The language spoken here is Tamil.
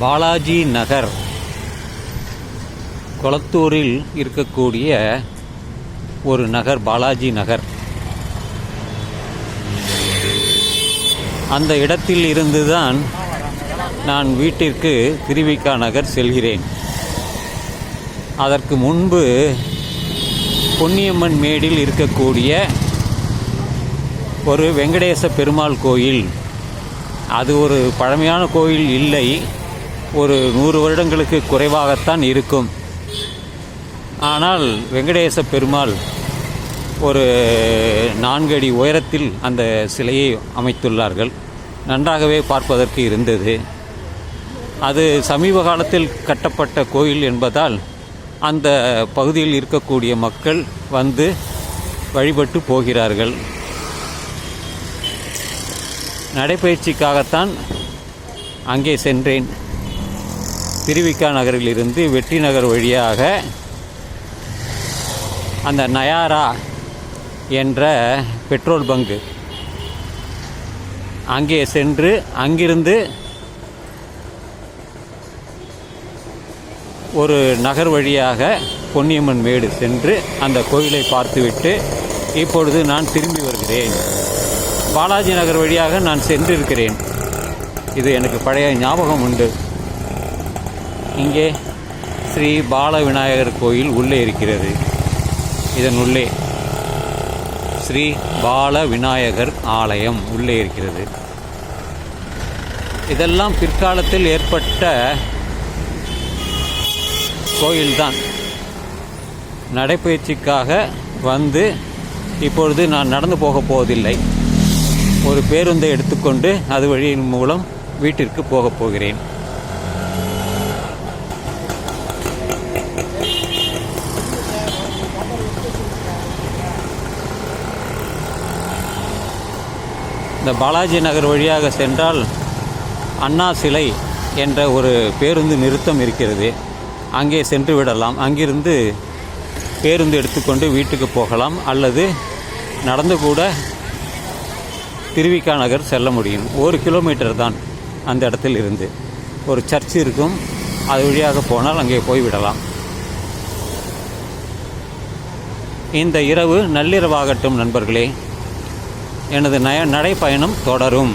பாலாஜி நகர் கொளத்தூரில் இருக்கக்கூடிய ஒரு நகர் பாலாஜி நகர். அந்த இடத்தில் இருந்துதான் நான் வீட்டிற்கு திருவிக்கா நகர் செல்கிறேன். அதற்கு முன்பு பொன்னியம்மன் மேடில் இருக்கக்கூடிய ஒரு வெங்கடேச பெருமாள் கோயில். அது ஒரு பழமையான கோயில் இல்லை. ஒரு நூறு வருடங்களுக்கு குறைவாகத்தான் இருக்கும். ஆனால் வெங்கடேச பெருமாள் ஒரு நான்கு அடி உயரத்தில் அந்த சிலையை அமைத்துள்ளார்கள். நன்றாகவே பார்ப்பதற்கு இருந்தது. அது சமீப காலத்தில் கட்டப்பட்ட கோயில் என்பதால் அந்த பகுதியில் இருக்கக்கூடிய மக்கள் வந்து வழிபட்டு போகிறார்கள். நடைபயிற்சிக்காகத்தான் அங்கே சென்றேன். திருவிக்கா நகரிலிருந்து வெற்றி நகர் வழியாக அந்த நயாரா என்ற பெட்ரோல் பங்கு அங்கே சென்று அங்கிருந்து ஒரு நகர் வழியாக பொன்னியம்மன் மேடு சென்று அந்த கோயிலை பார்த்துவிட்டு இப்பொழுது நான் திரும்பி வருகிறேன். பாலாஜி நகர் வழியாக நான் சென்றிருக்கிறேன். இது எனக்கு பழைய ஞாபகம் உண்டு. இங்கே ஸ்ரீ பால விநாயகர் கோயில் உள்ளே இருக்கிறது. இதன் உள்ளே ஸ்ரீ பால விநாயகர் ஆலயம் உள்ளே இருக்கிறது. இதெல்லாம் பிற்காலத்தில் ஏற்பட்ட கோயில்தான். நடைப்பயிற்சிக்காக வந்து இப்பொழுது நான் நடந்து போகப் போவதில்லை. ஒரு பேருந்தை எடுத்துக்கொண்டு அது வழியின் மூலம் வீட்டிற்கு போகப் போகிறேன். இந்த பாலாஜி நகர் வழியாக சென்றால் அண்ணா சிலை என்ற ஒரு பேருந்து நிறுத்தம் இருக்கிறது. அங்கே சென்று விடலாம். அங்கிருந்து பேருந்து எடுத்துக்கொண்டு வீட்டுக்கு போகலாம். அல்லது நடந்து கூட திருவிக்கா நகர் செல்ல முடியும். ஒரு கிலோமீட்டர் தான் அந்த இடத்தில் இருந்து. ஒரு சர்ச் இருக்கும். அது வழியாக போனால் அங்கே போய்விடலாம் இந்த இரவு நள்ளிரவாகட்டும் நண்பர்களே. எனது நய நடைப்பயணம் தொடரும்.